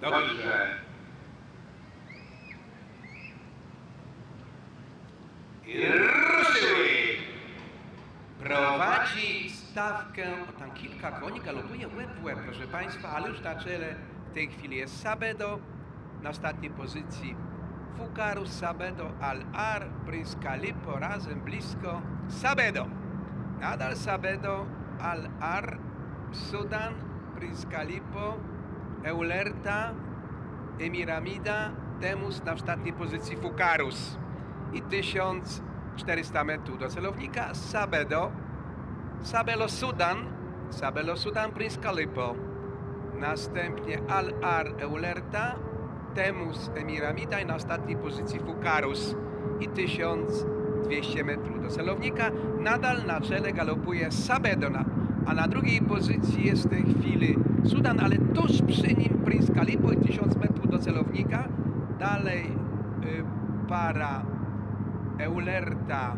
dobrze I ruszyły. Prowadzi stawkę, o tam kilka koni galopuje łeb w łeb, proszę Państwa, ale już na czele w tej chwili jest Sabedo, na ostatniej pozycji Fukaru, Sabedo, Al-Ar, Prince Kalipo, razem blisko Sabedo. Nadal Sabedo, Al-Ar, Sudan, Prince Kalipo, Eulerta, Emiramida, Temus na ostatniej pozycji Fukarus i 1400 metrów do celownika Sabedo, Sabelo Sudan, Sabelo Sudan Prince Calipo, następnie Al-Ar Eulerta, Temus Emiramida i na ostatniej pozycji Fukarus i 1200 metrów do celownika. Nadal na czele galopuje Sabedo, na, a na drugiej pozycji jest w tej chwili Sudan, ale tuż przy nim Prince Calipo i 1000 metrów do celownika. Dalej y, para Eulerta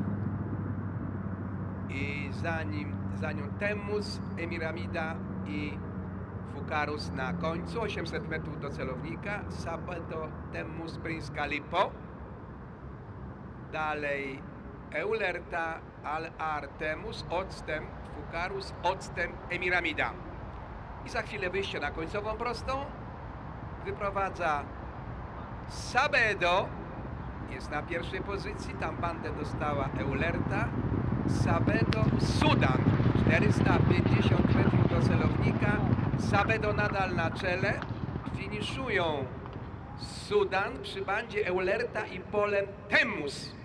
i za nim, za nią Temus, Emiramida i Fukarus na końcu, 800 metrów do celownika, Sabedo, Temus, Prince Calipo. Dalej Eulerta, Al Artemus, odstęp Fukarus, odstęp Emiramida. I za chwilę wyjście na końcową prostą. Wyprowadza Sabedo, jest na pierwszej pozycji, tam bandę dostała Eulerta. Sabedo, Sudan, 450 metrów do celownika. Sabedo nadal na czele. Finiszują Sudan przy bandzie Eulerta i polem Temus.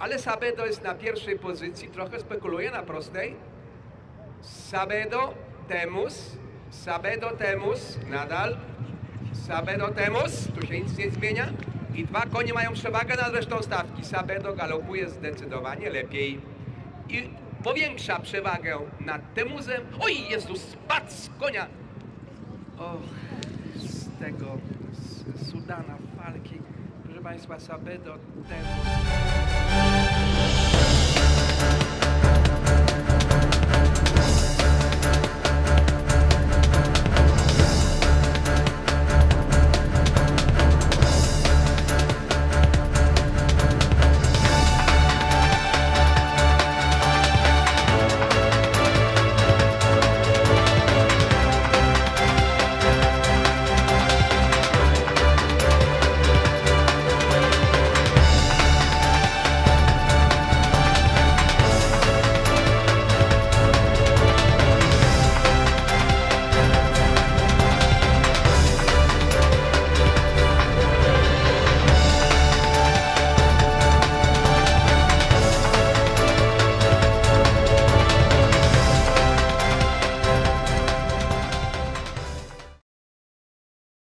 Ale Sabedo jest na pierwszej pozycji, trochę spekuluje na prostej. Sabedo, Temus, Sabedo, Temus, nadal. Sabedo, Temus, tu się nic nie zmienia. I dwa konie mają przewagę nad resztą stawki. Sabedo galopuje zdecydowanie lepiej i powiększa przewagę nad Temuzem. Oj, Jezus, spadł z konia. O, z tego, z Sudana, walki. Proszę Państwa, Sabedo, Temus. Thank you.